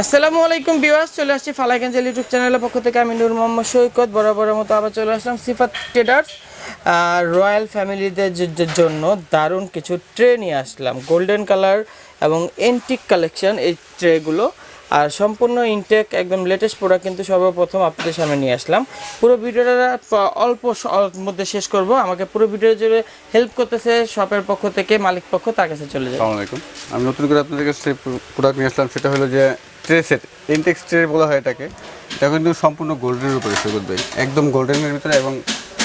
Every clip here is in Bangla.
আসসালামু আলাইকুম বিওয়াস চলে আসছি ফালাইগঞ্জেল ইউটিউব চ্যানেলের পক্ষ থেকে। আমি নূর মোহাম্মদ সৈকত, বরাবরের মতো আবার চলে আসলাম সিফাত ট্রেডার্স। রয়্যাল ফ্যামিলিদের জন্য দারুণ কিছু ট্রে নিয়ে আসলাম। গোল্ডেন কালার এবং এন্টিক কালেকশন এই ট্রেগুলো। আর সম্পূর্ণ ইনটেক, একদম লেটেস্ট প্রোডাক্ট কিন্তু সর্বপ্রথম আপনাদের সামনে নিয়ে আসলাম। পুরো ভিডিওটা অল্প মধ্যে শেষ করব। আমাকে পুরো ভিডিও জুড়ে হেল্প করতেছে শপের পক্ষ থেকে, মালিক পক্ষ, তার কাছে চলে আলাইকুম। আমি নতুন করে আপনাদের কাছে প্রোডাক্ট নিয়ে আসলাম। সেটা হলো যে ট্রে সেট ইনটেক্স ট্রে বলা হয় এটাকে। এটা কিন্তু সম্পূর্ণ গোল্ডেনের উপরে সৈকত ভাই একদম গোল্ডেনের ভিতরে এবং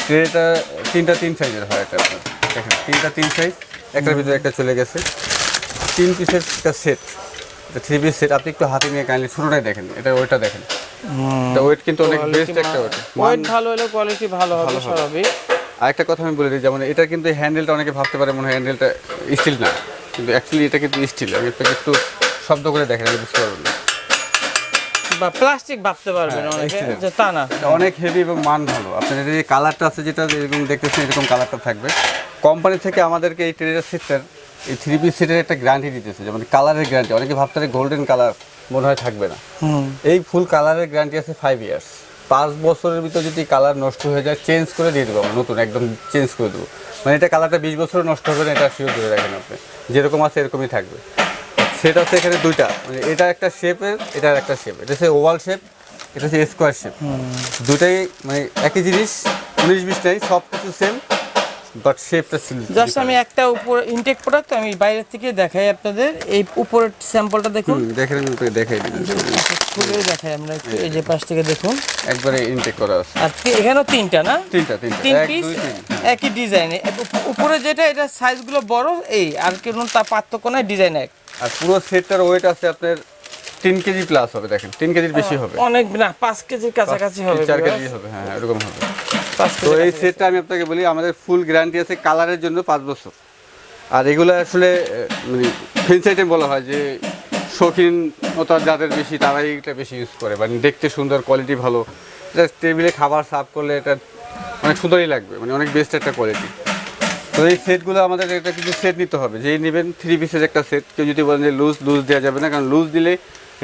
ট্রেটা তিনটা তিন সাইজের হয় একটা আপনার। দেখেন তিনটা তিন সাইজ একটার ভিতরে একটা চলে গেছে। তিন পিসের একটা সেট এটা থ্রি পিস সেট আপনি একটু হাতে নিয়ে কাইন্ডলি ছোটোটাই দেখেন এটা ওইটা দেখেন। এটা ওয়েট কিন্তু অনেক বেস্ট একটা ওয়েট ওয়েট ভালো হলে কোয়ালিটি ভালো হবে স্বাভাবিক। আরেকটা কথা আমি বলে দিই যেমন এটা কিন্তু হ্যান্ডেলটা অনেকে ভাবতে পারে মনে হয় হ্যান্ডেলটা স্টিল না। কিন্তু অ্যাকচুয়ালি এটা কিন্তু স্টিল আমি একটু শব্দ করে দেখেন আমি বুঝতে পারবেন না। বা প্লাস্টিক ভাবতে পারবেন হ্যাঁ, অনেকে যে তা না। অনেক হেভি এবং মান ভালো আপনার যে কালারটা আছে যেটা এরকম দেখতেছেন এরকম কালারটা থাকবে। কোম্পানি থেকে আমাদেরকে এই ট্রেডার সেটটার এই থ্রি পিস সেটের একটা গ্যারান্টি দিতেছে যেমন কালারের গ্যারান্টি অনেকে ভাবতে গোল্ডেন কালার মনে হয় থাকবে না। এই ফুল কালারের গ্যারান্টি আছে ফাইভ ইয়ার্স পাঁচ বছরের ভিতর যদি কালার নষ্ট হয়ে যায় চেঞ্জ করে দিয়ে দেবো নতুন একদম চেঞ্জ করে দেবো। মানে এটা কালারটা বিশ বছর নষ্ট হবে না এটা শিওর ধরে রাখেন আপনি। যেরকম আছে এরকমই থাকবে। সেটা হচ্ছে এখানে দুইটা। মানে এটা একটা শেপের এটা একটা শেপ এটা হচ্ছে ওভাল শেপ এটা হচ্ছে স্কোয়ার শেপ দুটাই মানে একই জিনিস উনিশ বিশ নেই সব কিছু সেম বাট শেপটা জাস্ট আমি একটা উপর ইনটেক প্রোডাক্ট আমি বাইরের থেকে দেখাই আপনাদের। এই উপরের স্যাম্পলটা দেখুন। দেখেন আমি আপনাকে দেখাই দিই খুলে দেখাই আমরা এই যে পাশ থেকে দেখুন। একবারে ইনটেক করা আছে। আর এখানেও তিনটা না? তিনটা তিনটা। তিন পিস একই ডিজাইন উপরে যেটা এটা সাইজগুলো বড় এই। আর কোনো তার পার্থক্য নাই ডিজাইন এক। আর পুরো সেটটার ওয়েট আছে আপনার তিন কেজি প্লাস হবে দেখেন তিন কেজির বেশি হবে। অনেক না পাঁচ কেজির কাছাকাছি হবে চার কেজি হবে হ্যাঁ হ্যাঁ, এরকম হবে। তো এই সেটটা আমি আপনাকে বলি আমাদের ফুল গ্যারান্টি আছে কালারের জন্য পাঁচ বছর। আর এগুলো আসলে মানে ফেন্স আইটেম বলা হয় যে শৌখিনতা যাদের বেশি তারাই এটা বেশি ইউজ করে। মানে দেখতে সুন্দর কোয়ালিটি ভালো। এটা টেবিলে খাবার সার্ভ করলে এটা অনেক সুন্দরই লাগবে মানে অনেক বেস্ট একটা কোয়ালিটি তো এই সেটগুলো আমাদের একটা কিছু সেট নিতে হবে। যেই নেবেন থ্রি পিসের একটা সেট। কেউ যদি বলেন যে লুজ লুজ দেওয়া যাবে না কারণ লুজ দিলে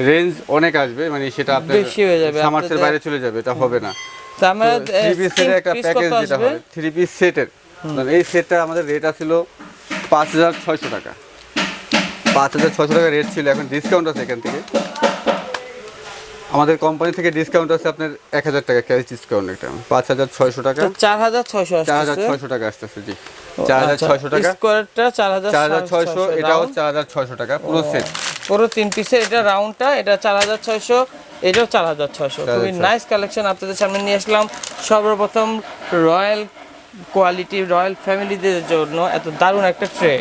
রেঞ্জ অনেক আসবে মানে সেটা আপনার বেশি হয়ে যাবে, সামার্সের বাইরে চলে যাবে এটা হবে না। তা আমরা থ্রি পিস সেটের একটা প্যাকেজ যেটা হবে থ্রি পিস সেটের। এই সেটটা আমাদের রেট আছিল পাঁচ হাজার ছয়শো টাকা। পাঁচ হাজার ছয়শো টাকা রেট ছিল এখন ডিসকাউন্ট আছে এখান থেকে। আমাদের কোম্পানি থেকে ডিসকাউন্ট আছে আপনার এক হাজার টাকা ক্যাশ ডিসকাউন্ট একটা। পাঁচ হাজার ছয়শো টাকা। চার হাজার ছয়শো চার হাজার ছয়শো টাকা আসতেছে জি। টাকা। স্কোয়ারটা এটাও চার হাজার ছয়শো টাকা পুরো সেট পুরো তিন পিসের এটা রাউন্ডটা এটা চার হাজার ছয়শো এটাও চার হাজার ছয়শো। খুবই নাইস কালেকশন আপনাদের সামনে নিয়ে আসলাম। সর্বপ্রথম রয়্যাল কোয়ালিটি রয়্যাল ফ্যামিলিদের জন্য এত দারুণ একটা ট্রে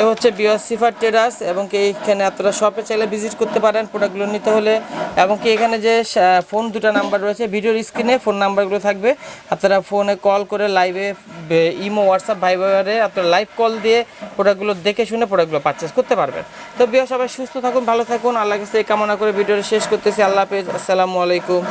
এ হচ্ছে বিয়ার সিফার টেরাস এবং কি এইখানে আপনারা শপে চাইলে ভিজিট করতে পারেন প্রোডাক্টগুলো নিতে হলে। এবং কি এখানে যে ফোন দুটো নাম্বার রয়েছে ভিডিওর স্ক্রিনে ফোন নাম্বারগুলো থাকবে। আপনারা ফোনে কল করে লাইভে ইমো হোয়াটসঅ্যাপ ভাইবারে আপনারা লাইভ কল দিয়ে প্রোডাক্টগুলো দেখে শুনে প্রোডাক্টগুলো পারচেস করতে পারবেন। তো বিয়া সবাই সুস্থ থাকুন, ভালো থাকুন। আল্লাহ কাছে কামনা করে ভিডিওটা শেষ করতেছি। আল্লাহ হাফেজ, আসসালামু আলাইকুম।